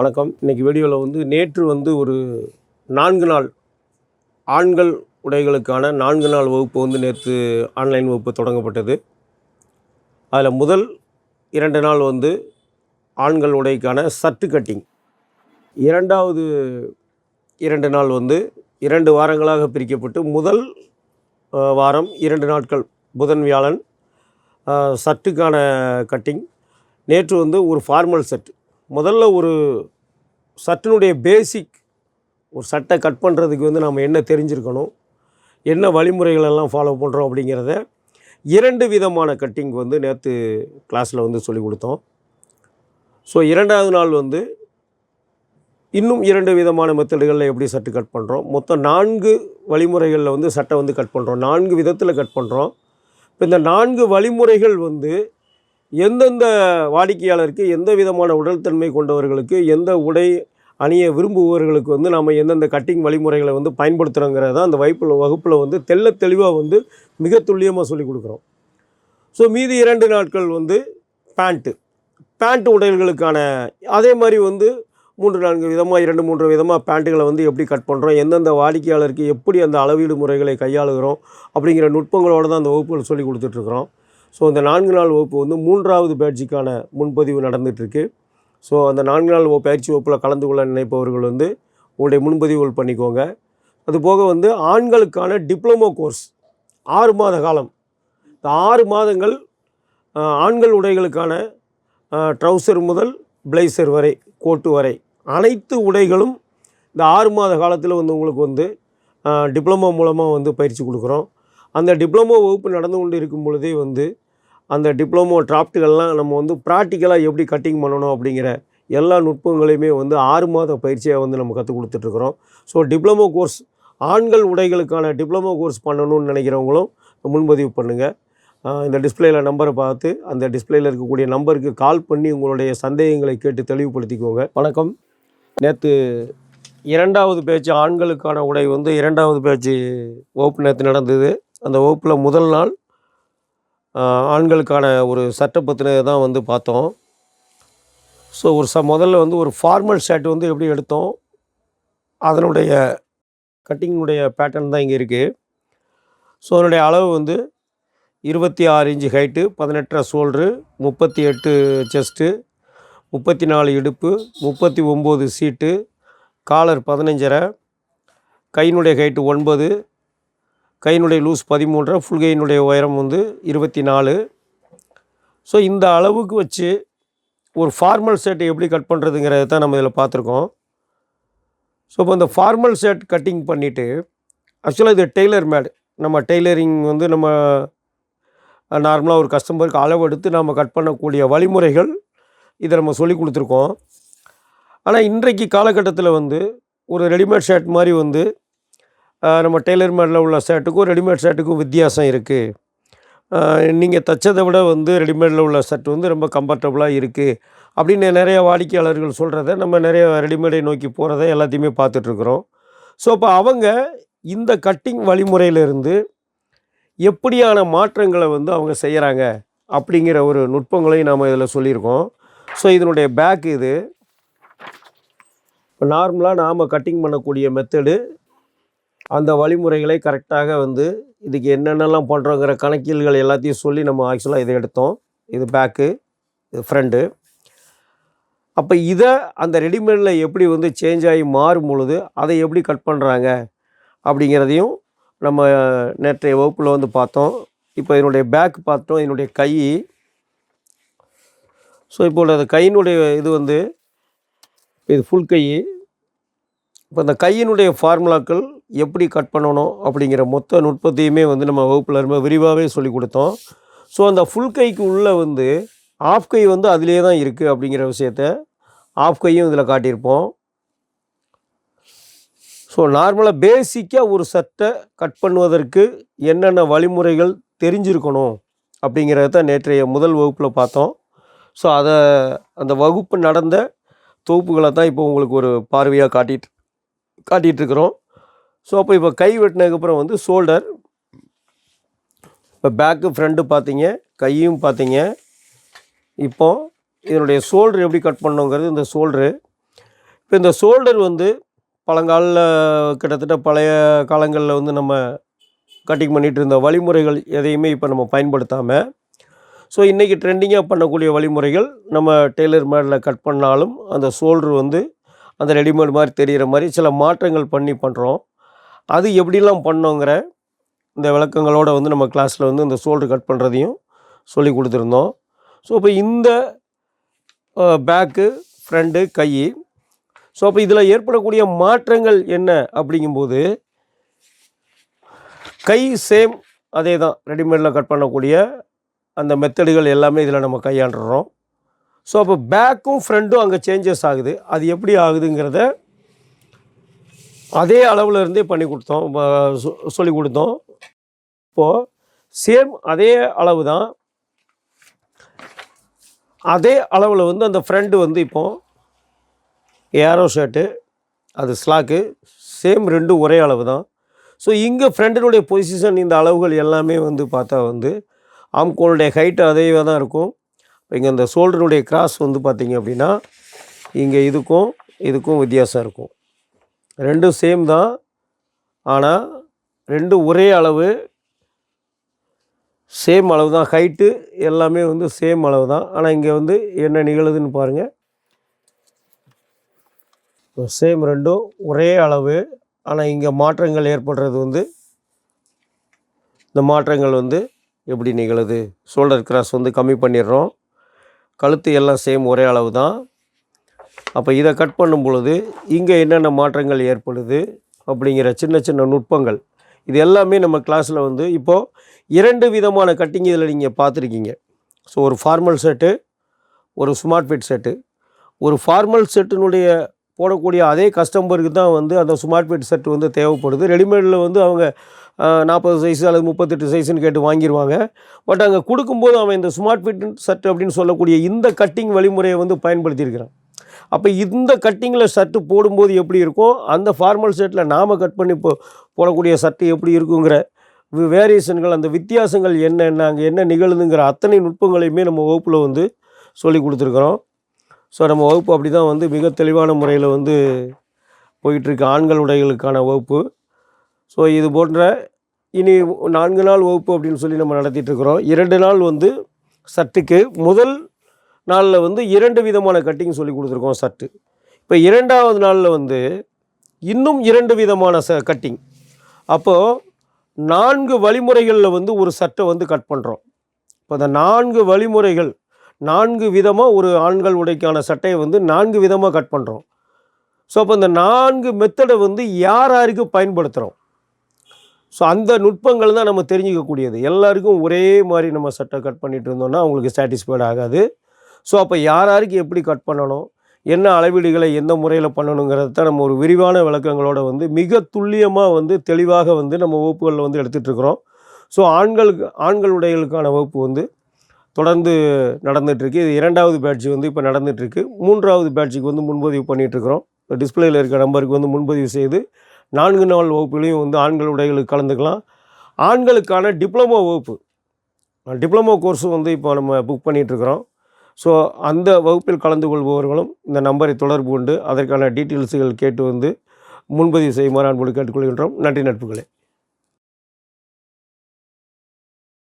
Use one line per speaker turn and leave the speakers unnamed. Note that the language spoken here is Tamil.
வணக்கம். இன்னைக்கு வீடியோவில் வந்து நேற்று வந்து ஒரு நான்கு நாள் ஆண்கள் உடைகளுக்கான நான்கு நாள் வகுப்பு வந்து நேற்று ஆன்லைன் வகுப்பு தொடங்கப்பட்டது. அதில் முதல் இரண்டு நாள் வந்து ஆண்கள் உடைக்கான சர்ட்டு கட்டிங். இரண்டாவது இரண்டு நாள் வந்து இரண்டு வாரங்களாக பிரிக்கப்பட்டு முதல் வாரம் இரண்டு நாட்கள் புதன் வியாழன் சர்ட்டுக்கான கட்டிங். நேற்று வந்து ஒரு ஃபார்மல் செட் முதல்ல ஒரு சட்டினுடைய பேசிக் ஒரு சட்டை கட் பண்ணுறதுக்கு வந்து நம்ம என்ன தெரிஞ்சிருக்கணும் என்ன வழிமுறைகள் எல்லாம் ஃபாலோ பண்ணுறோம் அப்படிங்கிறத இரண்டு விதமான கட்டிங் வந்து நேற்று கிளாஸில் வந்து சொல்லிக் கொடுத்தோம். ஸோ இரண்டாவது நாள் வந்து இன்னும் இரண்டு விதமான மெத்தடுகளில் எப்படி சட்டு கட் பண்ணுறோம் மொத்தம் நான்கு வழிமுறைகளில் வந்து சட்டை வந்து கட் பண்ணுறோம் நான்கு விதத்தில் கட் பண்ணுறோம் இப்போ இந்த நான்கு வழிமுறைகள் வந்து எந்தெந்த வாடிக்கையாளருக்கு எந்த விதமான உடல் தன்மை கொண்டவர்களுக்கு எந்த உடை அணிய விரும்புபவர்களுக்கு வந்து நம்ம எந்தெந்த கட்டிங் வழிமுறைகளை வந்து பயன்படுத்துகிறோங்கிறத அந்த வகுப்பில் வகுப்பில் வந்து தெள்ள தெளிவாக வந்து மிக துல்லியமாக சொல்லி கொடுக்குறோம். ஸோ மீதி இரண்டு நாட்கள் வந்து பேண்ட்டு பேண்ட் உடைகளுக்கான அதே மாதிரி வந்து மூன்று நான்கு விதமாக இரண்டு மூன்று விதமாக பேண்ட்டுகளை வந்து எப்படி கட் பண்ணுறோம் எந்தெந்த வாடிக்கையாளருக்கு எப்படி அந்த அளவீடு முறைகளை கையாளுகிறோம் அப்படிங்கிற நுட்பங்களோடு தான் அந்த வகுப்புகள் சொல்லி கொடுத்துட்ருக்குறோம் ஸோ இந்த நான்கு நாள் வகுப்பு வந்து மூன்றாவது பயிற்சிக்கான முன்பதிவு நடந்துகிட்ருக்கு. ஸோ அந்த நான்கு நாள் பயிற்சி வகுப்பில் கலந்து கொள்ள நினைப்பவர்கள் வந்து உங்களுடைய முன்பதிவுகள் பண்ணிக்கோங்க. அதுபோக வந்து ஆண்களுக்கான டிப்ளமோ கோர்ஸ் ஆறு மாத காலம். இந்த ஆறு மாதங்கள் ஆண்கள் உடைகளுக்கான ட்ரௌசர் முதல் பிளேசர் வரை கோட்டு வரை அனைத்து உடைகளும் இந்த ஆறு மாத காலத்தில் வந்து உங்களுக்கு வந்து டிப்ளமோ மூலமாக வந்து பயிற்சி கொடுக்குறோம். அந்த டிப்ளமோ வகுப்பு நடந்து கொண்டு இருக்கும் பொழுதே வந்து அந்த டிப்ளமோ டிராப்ட்டுகள்லாம் நம்ம வந்து ப்ராக்டிக்கலாக எப்படி கட்டிங் பண்ணணும் அப்படிங்கிற எல்லா நுட்பங்களையுமே வந்து ஆறு மாத பயிற்சியாக வந்து நம்ம கற்றுக் கொடுத்துட்ருக்குறோம். ஸோ டிப்ளமோ கோர்ஸ் ஆண்கள் உடைகளுக்கான டிப்ளமோ கோர்ஸ் பண்ணணும்னு நினைக்கிறவங்களும் முன்பதிவு பண்ணுங்கள் இந்த டிஸ்பிளேயில் நம்பரை பார்த்து அந்த டிஸ்பிளேயில் இருக்கக்கூடிய நம்பருக்கு கால் பண்ணி உங்களுடைய சந்தேகங்களை கேட்டு தெளிவுபடுத்திக்கோங்க. வணக்கம். நேற்று இரண்டாவது பேச்சு ஆண்களுக்கான உடை வந்து இரண்டாவது பேச்சு வகுப்பு நேற்று நடந்தது. அந்த வகுப்பில் முதல் நாள் ஆண்களுக்கான ஒரு சட்டை பற்றினது தான் வந்து பார்த்தோம். ஸோ ஒரு ச முதல்ல வந்து ஒரு ஃபார்மல் ஷர்ட் வந்து எப்படி எடுத்தோம்? அதனுடைய கட்டிங்கினுடைய பேட்டர்ன் தான் இங்கே இருக்குது ஸோ அதனுடைய அளவு வந்து இருபத்தி ஆறு இன்ச்சு ஹைட்டு பதினெட்டரை ஷோல்ட்ரு முப்பத்தி எட்டு செஸ்ட்டு முப்பத்தி நாலு இடுப்பு முப்பத்தி ஒம்பது சீட்டு காலர் பதினஞ்சரை கையினுடைய ஹைட்டு ஒன்பது கையினுடைய லூஸ் பதிமூன்றரை ஃபுல் கையினுடைய உயரம் வந்து இருபத்தி நாலு ஸோ இந்த அளவுக்கு வச்சு ஒரு ஃபார்மல் ஷர்ட் எப்படி கட் பண்ணுறதுங்கிறத தான் நம்ம இதில் பார்த்துருக்கோம். ஸோ இப்போ இந்த ஃபார்மல் ஷர்ட் கட்டிங் பண்ணிவிட்டு ஆக்சுவலாக இது டெய்லர் மேட் நம்ம டெய்லரிங் வந்து நம்ம நார்மலாக ஒரு கஸ்டமருக்கு அளவு எடுத்து நம்ம கட் பண்ணக்கூடிய வழிமுறைகள் இதை நம்ம சொல்லி கொடுத்துருக்கோம். ஆனால் இன்றைக்கு காலகட்டத்தில் வந்து ஒரு ரெடிமேட் ஷர்ட் மாதிரி வந்து நம்ம டெய்லர் மேடில் உள்ள ஷர்ட்டுக்கும் ரெடிமேட் ஷர்ட்டுக்கும் வித்தியாசம் இருக்குது நீங்கள் தைச்சதை விட வந்து ரெடிமேடில் உள்ள ஷர்ட் வந்து ரொம்ப கம்ஃபர்டபுளாக இருக்குது அப்படின்னு நிறைய வாடிக்கையாளர்கள் சொல்கிறத நம்ம நிறைய ரெடிமேடை நோக்கி போகிறத எல்லாத்தையுமே பார்த்துட்ருக்குறோம் ஸோ அப்போ அவங்க இந்த கட்டிங் வழிமுறையிலிருந்து எப்படியான மாற்றங்களை வந்து அவங்க செய்கிறாங்க அப்படிங்கிற ஒரு நுட்பங்களையும் நாம் இதில் சொல்லியிருக்கோம். ஸோ இதனுடைய பேக் இது. இப்போ நார்மலாக நாம் கட்டிங் பண்ணக்கூடிய மெத்தடு அந்த வழிமுறைகளை கரெக்டாக வந்து இதுக்கு என்னென்னலாம் பண்ணுறோங்கிற கணக்கியல்கள் எல்லாத்தையும் சொல்லி நம்ம ஆக்சுவலாக இதை எடுத்தோம். இது பேக்கு இது ஃப்ரெண்டு அப்போ இதை அந்த ரெடிமேடில் எப்படி வந்து சேஞ்ச் ஆகி மாறும் பொழுது அதை எப்படி கட் பண்ணுறாங்க அப்படிங்கிறதையும் நம்ம நேற்றைய வகுப்பில் வந்து பார்த்தோம். இப்போ என்னுடைய பேக் பார்த்தோம் என்னுடைய கை. ஸோ இப்போ அந்த கையினுடைய இது வந்து இது ஃபுல் கை. இப்போ இந்த கையினுடைய ஃபார்முலாக்கள் எப்படி கட் பண்ணணும் அப்படிங்கிற மொத்த நுட்பத்தையுமே வந்து நம்ம வகுப்பில் ரொம்ப விரிவாகவே சொல்லி கொடுத்தோம். ஸோ அந்த ஃபுல் கைக்கு உள்ளே வந்து ஆஃப் கை வந்து அதிலே தான் இருக்குது அப்படிங்கிற விஷயத்த ஆஃப் கையும் இதில் காட்டியிருப்போம். ஸோ நார்மலாக பேசிக்காக ஒரு சட்டை கட் பண்ணுவதற்கு என்னென்ன வழிமுறைகள் தெரிஞ்சிருக்கணும் அப்படிங்கிறத தான் நேற்றைய முதல் வகுப்பில் பார்த்தோம். ஸோ அதை அந்த வகுப்பு நடந்த தொகுப்புகளை தான் இப்போ உங்களுக்கு ஒரு பார்வையாக காட்டிட்டு காட்டிகிட்ருக்குறோம் ஸோ அப்போ இப்போ கை வெட்டினதுக்கப்புறம் வந்து ஷோல்டர் இப்போ பேக்கு ஃப்ரண்ட்டு பார்த்தீங்க கையும் பார்த்தீங்க. இப்போ இதனுடைய ஷோல்டர் எப்படி கட் பண்ணுங்கிறது இந்த ஷோல்டரு இப்போ இந்த ஷோல்டர் வந்து பழங்காலில் கிட்டத்தட்ட பழைய காலங்களில் வந்து நம்ம கட்டிங் பண்ணிகிட்டு இருந்த வழிமுறைகள் எதையுமே இப்போ நம்ம பயன்படுத்தாமல் ஸோ இன்றைக்கி ட்ரெண்டிங்காக பண்ணக்கூடிய வழிமுறைகள் நம்ம டெய்லர் மேடில் கட் பண்ணாலும் அந்த ஷோல்டர் வந்து அந்த ரெடிமேட் மாதிரி தெரிகிற மாதிரி சில மாற்றங்கள் பண்ணி பண்ணுறோம் அது எப்படிலாம் பண்ணோங்கிற இந்த விளக்கங்களோடு வந்து நம்ம கிளாஸில் வந்து இந்த ஷோல்டர் கட் பண்ணுறதையும் சொல்லி கொடுத்துருந்தோம். ஸோ இப்போ இந்த பேக்கு ஃப்ரண்ட்டு கை ஸோ அப்போ இதில் ஏற்படக்கூடிய மாற்றங்கள் என்ன அப்படிங்கும்போது கை சேம் அதே தான் ரெடிமேடில் கட் பண்ணக்கூடிய அந்த மெத்தடுகள் எல்லாமே இதில் நம்ம கையாண்டுறோம். ஸோ அப்போ பேக்கும் ஃப்ரண்ட்டும் அங்கே சேஞ்சஸ் ஆகுது. அது எப்படி ஆகுதுங்கிறத அதே அளவில் இருந்தே பண்ணி கொடுத்தோம். சொ- சொல்லி கொடுத்தோம். இப்போது சேம் அதே அளவு தான். அதே அளவில் வந்து அந்த ஃப்ரெண்டு வந்து இப்போது ஏரோ ஷர்ட்டு அது ஸ்லாக்கு சேம் ரெண்டும் ஒரே அளவு தான். ஸோ இங்கே ஃப்ரெண்டினுடைய பொசிஷன் இந்த அளவுகள் எல்லாமே வந்து பார்த்தா வந்து ஆம்கோளுடைய ஹைட்டு அதே தான் இருக்கும். இங்கே அந்த ஷோல்டருடைய கிராஸ் வந்து பார்த்தீங்க அப்படின்னா இங்கே இதுக்கும் இதுக்கும் வித்தியாசம் இருக்கும். ரெண்டும் சேம் தான். ஆனால் ரெண்டும் ஒரே அளவு சேம் அளவு தான். ஹைட்டு எல்லாமே வந்து சேம் அளவு தான். ஆனால் இங்கே வந்து என்ன நிகழுதுன்னு பாருங்கள் சேம் ரெண்டும் ஒரே அளவு. ஆனால் இங்கே மாற்றங்கள் ஏற்படுறது வந்து இந்த மாற்றங்கள் வந்து எப்படி நிகழுது? ஷோல்டர் கிராஸ் வந்து கம்மி பண்ணிடுறோம். கழுத்து எல்லாம் சேம் ஒரே அளவு தான். அப்போ இதை கட் பண்ணும் பொழுது இங்கே என்னென்ன மாற்றங்கள் ஏற்படுது அப்படிங்கிற சின்ன சின்ன நுட்பங்கள். இது எல்லாமே நம்ம கிளாஸில் வந்து இப்போது இரண்டு விதமான கட்டிங் இதில் நீங்கள் பார்த்துருக்கீங்க. ஸோ ஒரு ஃபார்மல் செட்டு ஒரு ஸ்மார்ட் ஃபிட் செட்டு ஒரு ஃபார்மல் செட்டினுடைய போடக்கூடிய அதே கஸ்டமருக்கு தான் வந்து அந்த ஸ்மார்ட் ஃபிட் செட் வந்து தேவைப்படுது. ரெடிமேடில் வந்து அவங்க நாற்பது சைஸ் அல்லது முப்பத்தெட்டு சைஸ்ன்னு கேட்டு வாங்கிடுவாங்க பட் அங்கே கொடுக்கும்போது அவன் இந்த ஸ்மார்ட் ஃபிட் செட் அப்படின்னு சொல்லக்கூடிய இந்த கட்டிங் வழிமுறையை வந்து பயன்படுத்தியிருக்கிறான். அப்போ இந்த கட்டிங்கில் ஷர்ட்டு போடும்போது எப்படி இருக்கும்? அந்த ஃபார்மல் ஷர்ட்டில் நாம் கட் பண்ணி போ போடக்கூடிய சர்ட்டு எப்படி இருக்குங்கிற வேரியேஷன்கள் அந்த வித்தியாசங்கள் என்னென்ன அங்கே என்ன நிகழுதுங்கிற அத்தனை நுட்பங்களையுமே நம்ம வகுப்பில் வந்து சொல்லி கொடுத்துருக்குறோம். ஸோ நம்ம வகுப்பு அப்படி தான் வந்து மிக தெளிவான முறையில் வந்து போயிட்டுருக்கு ஆண்கள் உடைகளுக்கான வகுப்பு. ஸோ இது போன்ற இனி நான்கு நாள் வகுப்பு அப்படின்னு சொல்லி நம்ம நடத்திட்டுருக்குறோம் இரண்டு நாள் வந்து சட்டுக்கு முதல் நாளில் வந்து இரண்டு விதமான கட்டிங் சொல்லி கொடுத்துருக்கோம் சட்டு. இப்போ இரண்டாவது நாளில் வந்து இன்னும் இரண்டு விதமான ச கட்டிங். அப்போது நான்கு வழிமுறைகளில் வந்து ஒரு சட்டை வந்து கட் பண்ணுறோம் இப்போ அந்த நான்கு வழிமுறைகள் நான்கு விதமாக ஒரு ஆண்கள் உடைக்கான சட்டையை வந்து நான்கு விதமாக கட் பண்ணுறோம் ஸோ அப்போ இந்த நான்கு மெத்தடை வந்து யார் யாருக்கு பயன்படுத்துகிறோம் ஸோ அந்த நுட்பங்கள் தான் நம்ம தெரிஞ்சிக்கக்கூடியது. எல்லாருக்கும் ஒரே மாதிரி நம்ம சட்டை கட் பண்ணிட்டு இருந்தோம்னா அவங்களுக்கு சாட்டிஸ்ஃபைட் ஆகாது. ஸோ அப்போ யார் யாருக்கு எப்படி கட் பண்ணணும்? என்ன அளவீடுகளை எந்த முறையில் பண்ணணுங்கிறத தான் நம்ம ஒரு விரிவான விளக்கங்களோட வந்து மிக துல்லியமாக வந்து தெளிவாக வந்து நம்ம வகுப்புகளில் வந்து எடுத்துகிட்ருக்குறோம் ஸோ ஆண்களுக்கு ஆண்கள் உடைகளுக்கான வகுப்பு வந்து தொடர்ந்து நடந்துகிட்ருக்கு இது இரண்டாவது பேட்ச் வந்து இப்போ நடந்துகிட்ருக்கு மூன்றாவது பேட்சுக்கு வந்து முன்பதிவு பண்ணிகிட்ருக்குறோம் டிஸ்பிளேயில் இருக்க நம்பருக்கு வந்து முன்பதிவு செய்து நான்கு நாள் வகுப்புகளையும் வந்து ஆண்கள் உடைகளுக்கு கலந்துக்கலாம். ஆண்களுக்கான டிப்ளமோ வகுப்பு. டிப்ளமோ கோர்ஸும் வந்து இப்போ நம்ம புக் பண்ணிகிட்ருக்குறோம் ஸோ அந்த வகுப்பில் கலந்து கொள்பவர்களும் இந்த நம்பரை தொடர்பு கொண்டு அதற்கான டீட்டெயில்ஸுகள் கேட்டு வந்து முன்பதிவு செய்யுமாறு அன்போடு கேட்டுக்கொள்கின்றோம். நன்றி நட்புகளே.